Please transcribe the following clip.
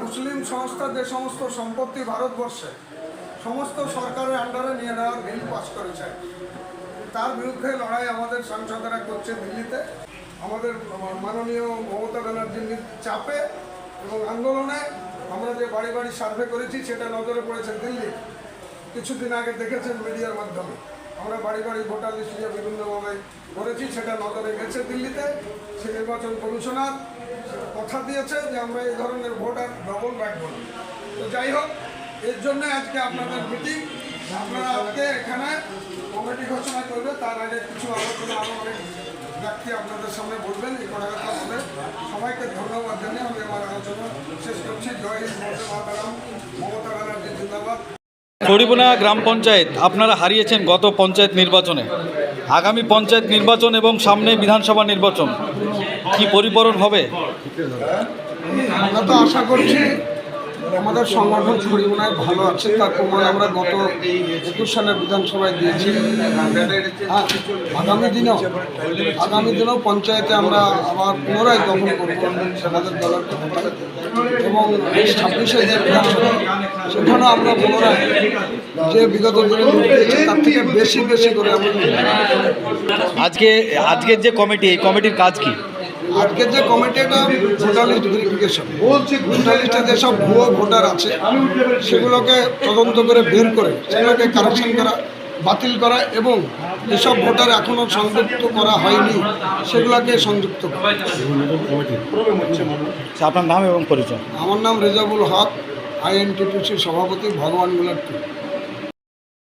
মুসলিম সংস্থা যে সমস্ত সম্পত্তি ভারতবর্ষে সমস্ত সরকারের আন্ডারে নিয়ে নেওয়ার বিল পাস করেছে, তার বিরুদ্ধে লড়াই আমাদের সাংসদেরা করছে দিল্লিতে। আমাদের মাননীয় মমতা ব্যানার্জির চাপে এবং আন্দোলনে আমরা যে বাড়ি বাড়ি সার্ভে করেছি, সেটা নজরে পড়েছে দিল্লি। কিছুদিন আগে দেখেছেন মিডিয়ার মাধ্যমে। আমরা বাড়ি বাড়ি ভোটার লিস্ট নিয়ে বিভিন্নভাবে করেছি, সেটা নজরে গেছে দিল্লিতে। সে নির্বাচন কমিশনার কথা দিয়েছে যে আমরা এই ধরনের ভোট আর ডবল রাখব না। তো যাই হোক, এর জন্য আজকে আপনাদের মিটিং। আপনারা আজকে এখানে কমিটি ঘোষণা করবে, তার আগে কিছু আলোচনা আরও অনেক ব্যক্তি আপনাদের সামনে বলবেন, এই কথা বলে সবাইকে ধন্যবাদ জানিয়ে আমি আমার আলোচনা শেষ করছি। জয় হিন্দ মমতা ব্যানার্জি, জিন্দাবাদ। হরিবোনা গ্রাম পঞ্চায়েত, আপনারা হারিয়েছেন গত পঞ্চায়েত নির্বাচনে। আগামী পঞ্চায়েত নির্বাচন এবং সামনে বিধানসভা নির্বাচন কি পরিবরণ হবে? আমরা তো আশা করছি আমাদের সংগঠন ছড়িমনায় ভালো আছে তার প্রমাণ আমরা গত একুশ সালের বিধানসভায় দিয়েছি। হ্যাঁ, আগামী দিনেও আগামী দিনেও পঞ্চায়েতে আমরা আবার পুনরায় দখল করব আমাদের দলের এবং ছাব্বিশে যে বিধানসভা সেখানেও আমরা পুনরায় যে বিগত দিনে তার থেকে বেশি বেশি করে আমরা আজকে আজকের যে কমিটি এই কমিটির কাজ কি? আজকের যে কমিটিটা ভোটার লিস্ট ভেরিফিকেশন ভোটার লিস্টে যেসব ভুয়ো ভোটার আছে সেগুলোকে তদন্ত করে বের করে সেগুলোকে কারেকশন করা বাতিল করা এবং যেসব ভোটার এখনও সংযুক্ত করা হয়নি সেগুলোকে সংযুক্ত করা। আচ্ছা, আপনার নাম এবং পরিচয়? আমার নাম রেজাবুল হক আইএনটিটিসির সভাপতি ভগবানগুলার